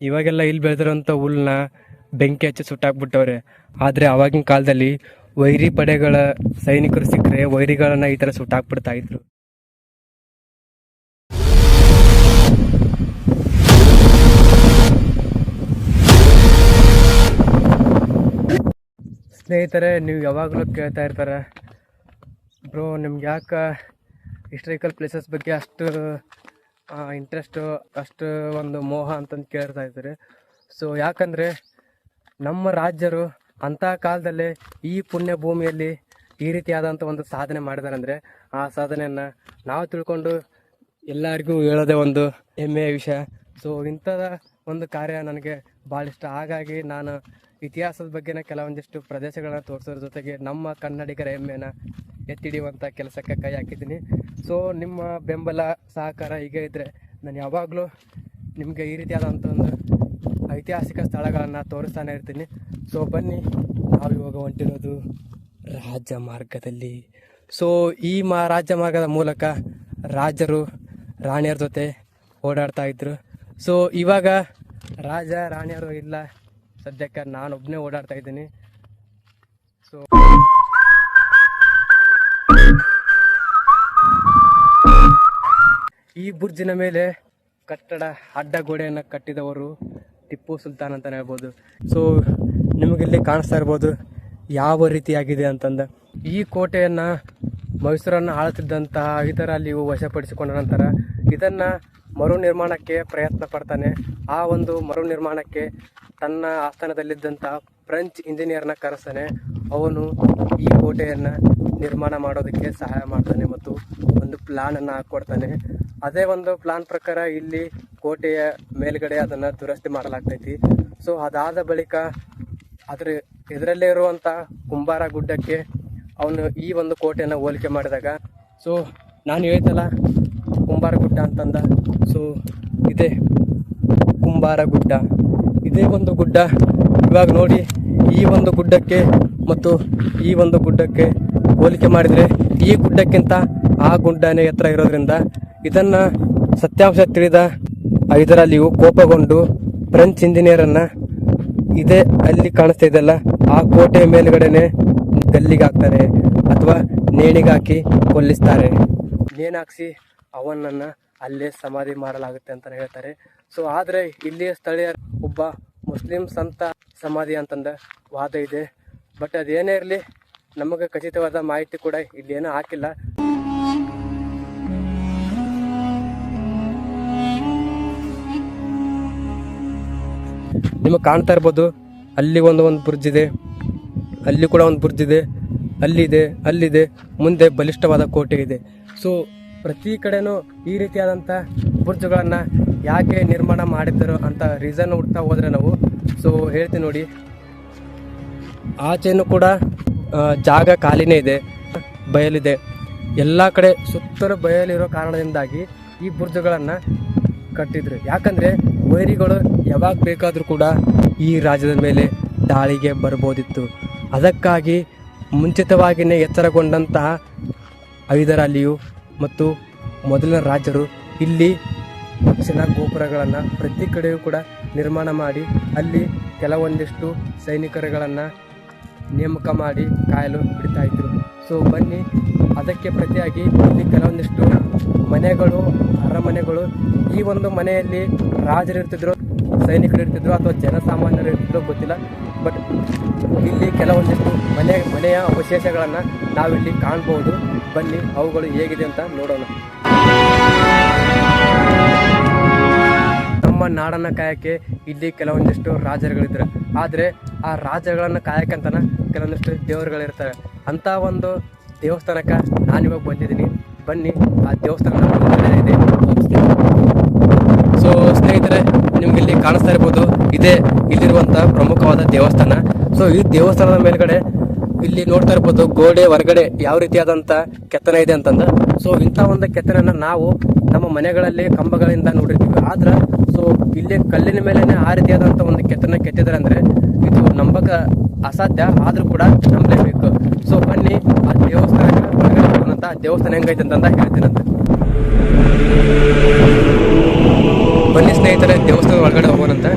ಇವಾಗೆಲ್ಲ ಇಲ್ಲಿ ಬೆಳೆದಿರೋಂಥ ಹುಲ್ನ ಬೆಂಕಿ ಹಚ್ಚಿ ಸುಟ್ಟಾಕ್ಬಿಟ್ಟವ್ರೆ. ಆದರೆ ಆವಾಗಿನ ಕಾಲದಲ್ಲಿ ವೈರಿ ಪಡೆಗಳ ಸೈನಿಕರು ಸಿಕ್ಕರೆ ವೈರಿಗಳನ್ನ ಈ ಥರ ಸುಟ್ಟಾಕ್ಬಿಡ್ತಾ ಇದ್ರು. ಸ್ನೇಹಿತರೆ, ನೀವು ಯಾವಾಗಲೂ ಕೇಳ್ತಾ ಇರ್ತಾರೆ. ಬ್ರೋ, ನಿಮ್ಗೆ ಯಾಕೆ ಹಿಸ್ಟ್ರಿಕಲ್ ಪ್ಲೇಸಸ್ ಬಗ್ಗೆ ಅಷ್ಟು ಇಂಟ್ರೆಸ್ಟು ಅಷ್ಟು ಒಂದು ಮೋಹ ಅಂತಂದು ಕೇಳ್ತಾ ಇದ್ದಾರೆ. ಸೊ ಯಾಕಂದರೆ ನಮ್ಮ ರಾಜ್ಯರು ಅಂಥ ಕಾಲದಲ್ಲೇ ಈ ಪುಣ್ಯ ಭೂಮಿಯಲ್ಲಿ ಈ ರೀತಿಯಾದಂಥ ಒಂದು ಸಾಧನೆ ಮಾಡಿದ್ದಾರೆ ಅಂದರೆ ಆ ಸಾಧನೆಯನ್ನು ನಾವು ತಿಳ್ಕೊಂಡು ಎಲ್ಲರಿಗೂ ಹೇಳೋದೇ ಒಂದು ಹೆಮ್ಮೆಯ ವಿಷಯ. ಸೊ ಇಂಥದ ಒಂದು ಕಾರ್ಯ ನನಗೆ ಭಾಳ ಇಷ್ಟ ಹಾಗಾಗಿ ನಾನು ಇತಿಹಾಸದ ಬಗ್ಗೆನ ಕೆಲವೊಂದಿಷ್ಟು ಪ್ರದೇಶಗಳನ್ನ ತೋರಿಸೋದ್ರ ಜೊತೆಗೆ ನಮ್ಮ ಕನ್ನಡಿಗರ ಹೆಮ್ಮೆನ ಎತ್ತಿಡಿಯುವಂಥ ಕೆಲಸಕ್ಕೆ ಕೈ ಹಾಕಿದ್ದೀನಿ. ಸೊ ನಿಮ್ಮ ಬೆಂಬಲ, ಸಹಕಾರ ಹೀಗೆ ಇದ್ದರೆ ನಾನು ಯಾವಾಗಲೂ ನಿಮಗೆ ಈ ರೀತಿಯಾದಂಥ ಒಂದು ಐತಿಹಾಸಿಕ ಸ್ಥಳಗಳನ್ನು ತೋರಿಸ್ತಾನೆ ಇರ್ತೀನಿ. ಸೊ ಬನ್ನಿ, ನಾವು ಇವಾಗ ಹೊಂಟಿರೋದು ರಾಜ ಮಾರ್ಗದಲ್ಲಿ. ಸೊ ಈ ಮಾ ರಾಜ್ಯ ಮಾರ್ಗದ ಮೂಲಕ ರಾಜರು, ರಾಣಿಯರ ಜೊತೆ ಓಡಾಡ್ತಾ ಇದ್ರು. ಸೊ ಇವಾಗ ರಾಜ ರಾಣಿಯವರು ಇಲ್ಲ. ಸದ್ಯಕ್ಕೆ ನಾನು ಒಬ್ಬನೇ ಓಡಾಡ್ತಾ ಇದ್ದೀನಿ. ಸೊ ಈ ಬುರ್ಜಿನ ಮೇಲೆ ಕಟ್ಟಡ ಅಡ್ಡ ಗೋಡೆಯನ್ನು ಕಟ್ಟಿದವರು ಟಿಪ್ಪು ಸುಲ್ತಾನ್ ಅಂತಲೇ ಹೇಳ್ಬೋದು. ಸೊ ನಿಮಗಿಲ್ಲಿ ಕಾಣಿಸ್ತಾ ಇರ್ಬೋದು ಯಾವ ರೀತಿಯಾಗಿದೆ ಅಂತಂದ. ಈ ಕೋಟೆಯನ್ನು ಮೈಸೂರನ್ನು ಆಳುತ್ತಿದ್ದಂತಹ ಇತರ ಅಲ್ಲಿ ವಶಪಡಿಸಿಕೊಂಡ ನಂತರ ಇದನ್ನು ಮರು ನಿರ್ಮಾಣಕ್ಕೆ ಪ್ರಯತ್ನ ಪಡ್ತಾನೆ. ಆ ಒಂದು ಮರು ನಿರ್ಮಾಣಕ್ಕೆ ತನ್ನ ಆಸ್ಥಾನದಲ್ಲಿದ್ದಂಥ ಫ್ರೆಂಚ್ ಇಂಜಿನಿಯರ್ನ ಕರೆಸ್ತಾನೆ ಅವನು ಈ ಕೋಟೆಯನ್ನು ನಿರ್ಮಾಣ ಮಾಡೋದಕ್ಕೆ ಸಹಾಯ ಮಾಡ್ತಾನೆ ಮತ್ತು ಒಂದು ಪ್ಲಾನನ್ನು ಹಾಕ್ಕೊಡ್ತಾನೆ ಅದೇ ಒಂದು ಪ್ಲಾನ್ ಪ್ರಕಾರ ಇಲ್ಲಿ ಕೋಟೆಯ ಮೇಲ್ಗಡೆ ಅದನ್ನು ದುರಸ್ತಿ ಮಾಡಲಾಗ್ತೈತಿ. ಸೊ, ಅದಾದ ಬಳಿಕ ಅದರ ಇದರಲ್ಲೇ ಇರುವಂಥ ಕುಂಬಾರ ಗುಡ್ಡಕ್ಕೆ ಅವನು ಈ ಒಂದು ಕೋಟೆಯನ್ನು ಹೋಲಿಕೆ ಮಾಡಿದಾಗ, ಸೊ, ನಾನು ಹೇಳ್ತಲ್ಲ ಕುಂಬಾರ ಗುಡ್ಡ ಅಂತಂದ. ಸೊ ಇದೆ ಕುಂಬಾರ ಗುಡ್ಡ ಇದೇ ಒಂದು ಗುಡ್ಡ. ಇವಾಗ ನೋಡಿ, ಈ ಒಂದು ಗುಡ್ಡಕ್ಕೆ ಮತ್ತು ಈ ಒಂದು ಗುಡ್ಡಕ್ಕೆ ಹೋಲಿಕೆ ಮಾಡಿದರೆ ಈ ಗುಡ್ಡಕ್ಕಿಂತ ಆ ಗುಡ್ಡನೇ ಎತ್ತರ ಇರೋದ್ರಿಂದ ಇದನ್ನು ಸತ್ಯಾಂಶ ತಿಳಿದ ಇದರಲ್ಲಿಯೂ ಕೋಪಗೊಂಡು ಫ್ರೆಂಚ್ ಇಂಜಿನಿಯರನ್ನು ಇದೇ ಅಲ್ಲಿ ಕಾಣಿಸ್ತಾ ಇದೆಯಲ್ಲ, ಆ ಕೋಟೆಯ ಮೇಲುಗಡೆನೆ ಗಲ್ಲಿಗೆ ಹಾಕ್ತಾರೆ ಅಥವಾ ನೇಣಿಗಾಕಿ ಕೊಲ್ಲಿಸ್ತಾರೆ. ನೇಣಾಕ್ಸಿ ಅವನನ್ನ ಅಲ್ಲೇ ಸಮಾಧಿ ಮಾಡಲಾಗುತ್ತೆ ಅಂತ ಹೇಳ್ತಾರೆ. ಸೊ ಆದರೆ ಇಲ್ಲಿಯ ಸ್ಥಳೀಯ ಒಬ್ಬ ಮುಸ್ಲಿಂ ಸಂತ ಸಮಾಧಿ ಅಂತಂದ ವಾದ ಇದೆ. ಬಟ್ ಅದೇನೇ ಇರಲಿ, ನಮಗೆ ಖಚಿತವಾದ ಮಾಹಿತಿ ಕೂಡ ಇಲ್ಲಿ ಏನೂ ಹಾಕಿಲ್ಲ. ನಿಮಗೆ ಕಾಣ್ತಾ ಇರ್ಬೋದು, ಅಲ್ಲಿ ಒಂದು ಒಂದು ಬ್ರಿಡ್ಜ್ ಇದೆ. ಅಲ್ಲಿ ಕೂಡ ಒಂದು ಬ್ರಿಡ್ಜ್ ಇದೆ. ಅಲ್ಲಿದೆ ಅಲ್ಲಿದೆ. ಮುಂದೆ ಬಲಿಷ್ಠವಾದ ಕೋಟೆ ಇದೆ. ಸೊ ಪ್ರತಿ ಕಡೆನೂ ಈ ರೀತಿಯಾದಂಥ ಬುರ್ಜುಗಳನ್ನು ಯಾಕೆ ನಿರ್ಮಾಣ ಮಾಡಿದ್ದರು ಅಂತ ರೀಸನ್ ಹುಡ್ತಾ ಹೋದರೆ ನಾವು. ಸೊ ಹೇಳ್ತೀನಿ ನೋಡಿ. ಆಚೆಯೂ ಕೂಡ ಜಾಗ ಖಾಲಿನೇ ಇದೆ, ಬಯಲಿದೆ. ಎಲ್ಲ ಕಡೆ ಸುತ್ತಲೂ ಬಯಲಿರೋ ಕಾರಣದಿಂದಾಗಿ ಈ ಬುರ್ಜುಗಳನ್ನು ಕಟ್ಟಿದ್ರು. ಯಾಕಂದರೆ ವೈರಿಗಳು ಯಾವಾಗ ಬೇಕಾದರೂ ಕೂಡ ಈ ರಾಜ್ಯದ ಮೇಲೆ ದಾಳಿಗೆ ಬರ್ಬೋದಿತ್ತು. ಅದಕ್ಕಾಗಿ ಮುಂಚಿತವಾಗಿಯೇ ಎಚ್ಚರಗೊಂಡಂತಹ ಐದರಲ್ಲಿಯೂ ಮತ್ತು ಮೊದಲಿನ ರಾಜರು ಇಲ್ಲಿ ದಕ್ಷಿಣ ಗೋಪುರಗಳನ್ನು ಪ್ರತಿ ಕಡೆಯೂ ಕೂಡ ನಿರ್ಮಾಣ ಮಾಡಿ, ಅಲ್ಲಿ ಕೆಲವೊಂದಿಷ್ಟು ಸೈನಿಕರುಗಳನ್ನು ನೇಮಕ ಮಾಡಿ ಕಾಯಲು ಬಿಡ್ತಾ ಇದ್ರು. ಸೊ ಬನ್ನಿ, ಅದಕ್ಕೆ ಪ್ರತಿಯಾಗಿ ಇಲ್ಲಿ ಕೆಲವೊಂದಿಷ್ಟು ಮನೆಗಳು, ಅರಮನೆಗಳು, ಈ ಒಂದು ಮನೆಯಲ್ಲಿ ರಾಜರು ಇರ್ತಿದ್ರು, ಸೈನಿಕರು ಇರ್ತಿದ್ರು ಅಥವಾ ಜನಸಾಮಾನ್ಯರು ಇರ್ತಿದ್ರು ಗೊತ್ತಿಲ್ಲ. ಬಟ್ ಇಲ್ಲಿ ಕೆಲವೊಂದಿಷ್ಟು ಮನೆ, ಮನೆಯ ಅವಶೇಷಗಳನ್ನು ನಾವಿಲ್ಲಿ ಕಾಣ್ಬೋದು. ಬನ್ನಿ, ಅವುಗಳು ಹೇಗಿದೆ ಅಂತ ನೋಡೋಣ. ನಮ್ಮ ನಾಡನ್ನು ಕಾಯಕ್ಕೆ ಇಲ್ಲಿ ಕೆಲವೊಂದಿಷ್ಟು ರಾಜರುಗಳಿದ್ದಾರೆ. ಆದರೆ ಆ ರಾಜರುಗಳನ್ನು ಕಾಯಕ್ಕಂತನ ಕೆಲವೊಂದಿಷ್ಟು ದೇವರುಗಳಿರ್ತವೆ ಅಂಥ ಒಂದು ದೇವಸ್ಥಾನಕ್ಕೆ ನಾನಿವಾಗ ಬಂದಿದ್ದೀನಿ. ಬನ್ನಿ, ಆ ದೇವಸ್ಥಾನ ಇದೆ. ಸೊ ಸ್ನೇಹಿತರೆ, ನಿಮ್ಗೆ ಇಲ್ಲಿ ಕಾಣಿಸ್ತಾ ಇರ್ಬೋದು, ಇದೇ ಇಲ್ಲಿರುವಂಥ ಪ್ರಮುಖವಾದ ದೇವಸ್ಥಾನ. ಸೊ ಈ ದೇವಸ್ಥಾನದ ಮೇಲ್ಗಡೆ ಇಲ್ಲಿ ನೋಡ್ತಾ ಇರ್ಬೋದು ಗೋಡೆ ಹೊರಗಡೆ ಯಾವ ರೀತಿಯಾದಂತ ಕೆತ್ತನೆ ಇದೆ ಅಂತಂದ್ರೆ ಸೊ ಇಂಥ ಒಂದು ಕೆತ್ತನೆನ ನಾವು ನಮ್ಮ ಮನೆಗಳಲ್ಲಿ ಕಂಬಗಳಿಂದ ನೋಡಿರ್ತೀವಿ. ಆದ್ರೆ ಸೊ ಇಲ್ಲಿ ಕಲ್ಲಿನ ಮೇಲೆನೆ ಆ ರೀತಿಯಾದಂಥ ಒಂದು ಕೆತ್ತನೆ ಕೆತ್ತಿದ್ದಾರೆ ಅಂದ್ರೆ ಇದು ನಂಬಕ ಅಸಾಧ್ಯ, ಆದ್ರೂ ಕೂಡ ನಂಬಲೇಬೇಕು. ಸೊ ಬನ್ನಿ, ಆ ದೇವಸ್ಥಾನ ದೇವಸ್ಥಾನ ಹೆಂಗೈತೆ ಅಂತಂದ ಹೇಳ್ತೀನಂತೆ ಬನ್ನಿ ಸ್ನೇಹಿತರೆ, ದೇವಸ್ಥಾನದ ಒಳಗಡೆ ಹೋಗೋಣಂತೆ.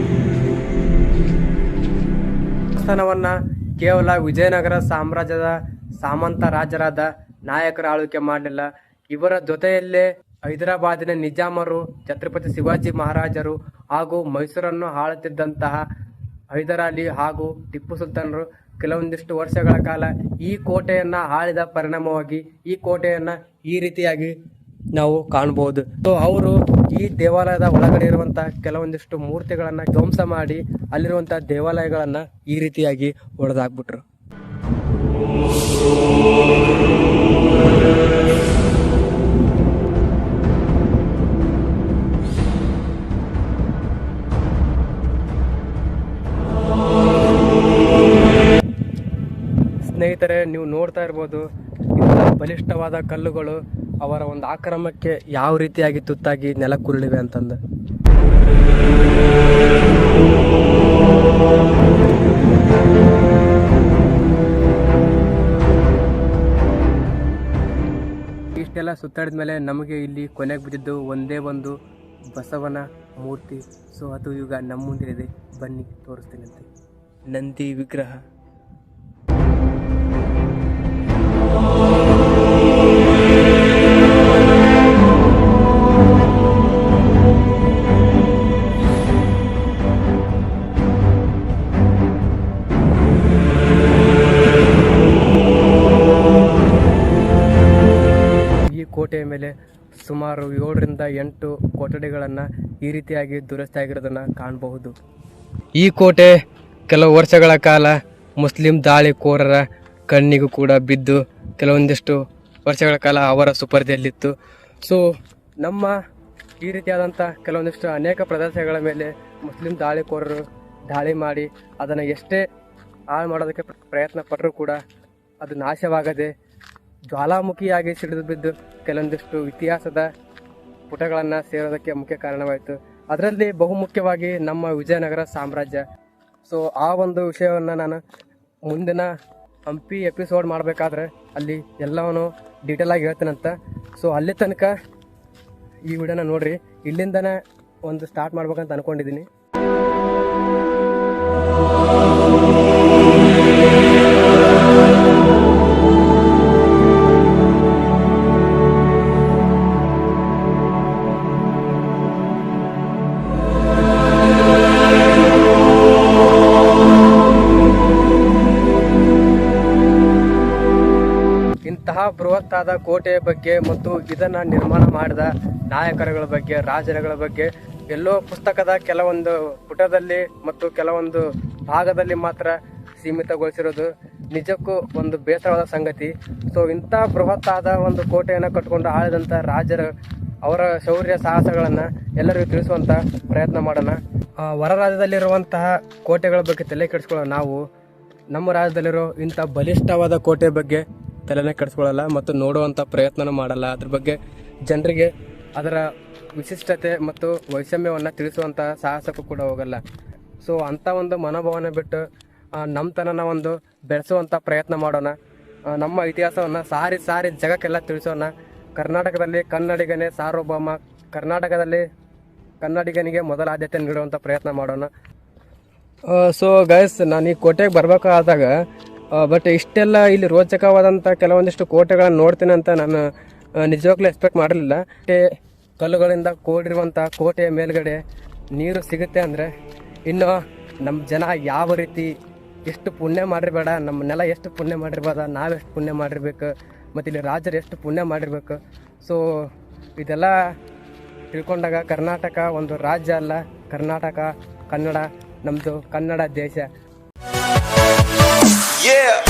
ದೇವಸ್ಥಾನವನ್ನ ಕೇವಲ ವಿಜಯನಗರ ಸಾಮ್ರಾಜ್ಯದ ಸಾಮಂತ ರಾಜರಾದ ನಾಯಕರ ಆಳ್ವಿಕೆ ಮಾಡಲಿಲ್ಲ. ಇವರ ಜೊತೆಯಲ್ಲೇ ಹೈದರಾಬಾದಿನ ನಿಜಾಮರು, ಛತ್ರಪತಿ ಶಿವಾಜಿ ಮಹಾರಾಜರು ಹಾಗೂ ಮೈಸೂರನ್ನು ಆಳುತ್ತಿದ್ದಂತಹ ಹೈದರಾಲಿ ಹಾಗೂ ಟಿಪ್ಪು ಸುಲ್ತಾನರು ಕೆಲವೊಂದಿಷ್ಟು ವರ್ಷಗಳ ಕಾಲ ಈ ಕೋಟೆಯನ್ನು ಆಳಿದ ಪರಿಣಾಮವಾಗಿ ಈ ಕೋಟೆಯನ್ನು ಈ ರೀತಿಯಾಗಿ ನಾವು ಕಾಣಬಹುದು ಸೊ ಅವರು ಈ ದೇವಾಲಯದ ಒಳಗಡೆ ಇರುವಂತ ಕೆಲವೊಂದಿಷ್ಟು ಮೂರ್ತಿಗಳನ್ನ ಧ್ವಂಸ ಮಾಡಿ ಅಲ್ಲಿರುವಂತಹ ದೇವಾಲಯಗಳನ್ನ ಈ ರೀತಿಯಾಗಿ ಒಡೆದಾಕ್ಬಿಟ್ರು. ಸ್ನೇಹಿತರೆ, ನೀವು ನೋಡ್ತಾ ಇರ್ಬೋದು ಬಲಿಷ್ಠವಾದ ಕಲ್ಲುಗಳು ಅವರ ಒಂದು ಆಕ್ರಮಕ್ಕೆ ಯಾವ ರೀತಿಯಾಗಿ ತುತ್ತಾಗಿ ನೆಲಕ್ಕುರುಳಿವೆ ಅಂತಂದು? ಇಷ್ಟೆಲ್ಲ ಸುತ್ತಾಡಿದ ಮೇಲೆ ನಮಗೆ ಇಲ್ಲಿ ಕೊನೆಗೆ ಬಿದ್ದಿದ್ದು ಒಂದೇ ಒಂದು ಬಸವನ ಮೂರ್ತಿ. ಸೊ ಅದು ಈಗ ನಮ್ಮ ಮುಂದಿದೆ ಬನ್ನಿ, ತೋರಿಸ್ತೀನಿ ನಂದಿ ವಿಗ್ರಹ. ಕೋಟೆಯ ಮೇಲೆ ಸುಮಾರು ಏಳರಿಂದ ಎಂಟು ಕೊಠಡಿಗಳನ್ನು ಈ ರೀತಿಯಾಗಿ ದುರಸ್ತಿಯಾಗಿರೋದನ್ನು ಕಾಣಬಹುದು. ಈ ಕೋಟೆ ಕೆಲವು ವರ್ಷಗಳ ಕಾಲ ಮುಸ್ಲಿಂ ದಾಳಿಕೋರರ ಕಣ್ಣಿಗೂ ಕೂಡ ಬಿದ್ದು ಕೆಲವೊಂದಿಷ್ಟು ವರ್ಷಗಳ ಕಾಲ ಅವರ ಸುಪರ್ದಿಯಲ್ಲಿತ್ತು. ಸೊ ನಮ್ಮ ಈ ರೀತಿಯಾದಂಥ ಕೆಲವೊಂದಿಷ್ಟು ಅನೇಕ ಪ್ರದೇಶಗಳ ಮೇಲೆ ಮುಸ್ಲಿಂ ದಾಳಿಕೋರರು ದಾಳಿ ಮಾಡಿ ಅದನ್ನು ಎಷ್ಟೇ ಹಾಳು ಮಾಡೋದಕ್ಕೆ ಪ್ರ- ಪ್ರಯತ್ನ ಪಟ್ಟರೂ ಕೂಡ ಅದು ನಾಶವಾಗದೆ ಜ್ವಾಲಾಮುಖಿಯಾಗಿ ಸಿಡಿದು ಬಿದ್ದು ಕೆಲವೊಂದಿಷ್ಟು ಇತಿಹಾಸದ ಪುಟಗಳನ್ನು ಸೇರೋದಕ್ಕೆ ಮುಖ್ಯ ಕಾರಣವಾಯಿತು. ಅದರಲ್ಲಿ ಬಹುಮುಖ್ಯವಾಗಿ ನಮ್ಮ ವಿಜಯನಗರ ಸಾಮ್ರಾಜ್ಯ. ಸೊ ಆ ಒಂದು ವಿಷಯವನ್ನು ನಾನು ಮುಂದಿನ ಹಂಪಿ ಎಪಿಸೋಡ್ ಮಾಡಬೇಕಾದ್ರೆ ಅಲ್ಲಿ ಎಲ್ಲವನ್ನು ಡೀಟೇಲ್ ಆಗಿ ಹೇಳ್ತೀನಂತ. ಸೊ ಅಲ್ಲಿ ತನಕ ಈ ವಿಡಿಯೋನ ನೋಡ್ರಿ. ಇಲ್ಲಿಂದನೇ ಒಂದು ಸ್ಟಾರ್ಟ್ ಮಾಡ್ಬೇಕಂತ ಅನ್ಕೊಂಡಿದ್ದೀನಿ. ಇಂತಹ ಬೃಹತ್ತಾದ ಕೋಟೆಯ ಬಗ್ಗೆ ಮತ್ತು ಇದನ್ನ ನಿರ್ಮಾಣ ಮಾಡಿದ ನಾಯಕರುಗಳ ಬಗ್ಗೆ, ರಾಜರುಗಳ ಬಗ್ಗೆ ಎಲ್ಲೋ ಪುಸ್ತಕದ ಕೆಲವೊಂದು ಪುಟದಲ್ಲಿ ಮತ್ತು ಕೆಲವೊಂದು ಭಾಗದಲ್ಲಿ ಮಾತ್ರ ಸೀಮಿತಗೊಳಿಸಿರೋದು ನಿಜಕ್ಕೂ ಒಂದು ಬೇಸರವಾದ ಸಂಗತಿ. ಸೊ ಇಂಥ ಬೃಹತ್ತಾದ ಒಂದು ಕೋಟೆಯನ್ನು ಕಟ್ಟಿಕೊಂಡು ಆಳಿದಂಥ ರಾಜರು, ಅವರ ಶೌರ್ಯ ಸಾಹಸಗಳನ್ನು ಎಲ್ಲರಿಗೂ ತಿಳಿಸುವಂಥ ಪ್ರಯತ್ನ ಮಾಡೋಣ. ಹೊರ ರಾಜ್ಯದಲ್ಲಿರುವಂತಹ ಕೋಟೆಗಳ ಬಗ್ಗೆ ತಲೆ ಕೆಡಿಸ್ಕೊಳ್ಳೋಣ ನಾವು. ನಮ್ಮ ರಾಜ್ಯದಲ್ಲಿರೋ ಇಂಥ ಬಲಿಷ್ಠವಾದ ಕೋಟೆ ಬಗ್ಗೆ ತಲೆನೇ ಕೆಡಿಸ್ಕೊಳ್ಳಲ್ಲ ಮತ್ತು ನೋಡುವಂಥ ಪ್ರಯತ್ನನೂ ಮಾಡಲ್ಲ. ಅದ್ರ ಬಗ್ಗೆ ಜನರಿಗೆ ಅದರ ವಿಶಿಷ್ಟತೆ ಮತ್ತು ವೈಷಮ್ಯವನ್ನು ತಿಳಿಸುವಂಥ ಸಾಹಸಕ್ಕೂ ಕೂಡ ಹೋಗಲ್ಲ. ಸೊ ಅಂಥ ಒಂದು ಮನೋಭಾವನೆ ಬಿಟ್ಟು ನಮ್ಮತನನ ಒಂದು ಬೆಳೆಸುವಂಥ ಪ್ರಯತ್ನ ಮಾಡೋಣ. ನಮ್ಮ ಇತಿಹಾಸವನ್ನು ಸಾರಿ ಸಾರಿ ಜಗಕ್ಕೆಲ್ಲ ತಿಳಿಸೋಣ. ಕರ್ನಾಟಕದಲ್ಲಿ ಕನ್ನಡಿಗನೇ ಸಾರ್ವಭೌಮ. ಕರ್ನಾಟಕದಲ್ಲಿ ಕನ್ನಡಿಗನಿಗೆ ಮೊದಲ ಆದ್ಯತೆ ನೀಡುವಂಥ ಪ್ರಯತ್ನ ಮಾಡೋಣ. ಸೊ ಗೈಸ್ ನಾನು ಈ ಕೋಟೆಗೆ ಬರ್ಬೇಕಾದಾಗ ಬಟ್ ಇಷ್ಟೆಲ್ಲ ಇಲ್ಲಿ ರೋಚಕವಾದಂಥ ಕೆಲವೊಂದಿಷ್ಟು ಕೋಟೆಗಳನ್ನು ನೋಡ್ತೀನಿ ಅಂತ ನಾನು ನಿಜವಾಗ್ಲೂ ಎಕ್ಸ್ಪೆಕ್ಟ್ ಮಾಡಲಿಲ್ಲ. ಕಲ್ಲುಗಳಿಂದ ಕೂಡಿರುವಂಥ ಕೋಟೆಯ ಮೇಲ್ಗಡೆ ನೀರು ಸಿಗುತ್ತೆ ಅಂದರೆ ಇನ್ನು ನಮ್ಮ ಜನ ಯಾವ ರೀತಿ ಎಷ್ಟು ಪುಣ್ಯ ಮಾಡಿರ್ಬೇಡ ನಮ್ಮ ನೆಲ ಎಷ್ಟು ಪುಣ್ಯ ಮಾಡಿರ್ಬೋದ ನಾವೆಷ್ಟು ಪುಣ್ಯ ಮಾಡಿರ್ಬೇಕು, ಮತ್ತು ಇಲ್ಲಿ ರಾಜರು ಎಷ್ಟು ಪುಣ್ಯ ಮಾಡಿರ್ಬೇಕು. ಸೊ ಇದೆಲ್ಲ ತಿಳ್ಕೊಂಡಾಗ ಕರ್ನಾಟಕ ಒಂದು ರಾಜ್ಯ ಅಲ್ಲ, ಕರ್ನಾಟಕ, ಕನ್ನಡ ನಮ್ಮದು ಕನ್ನಡ ದೇಶ. Yeah.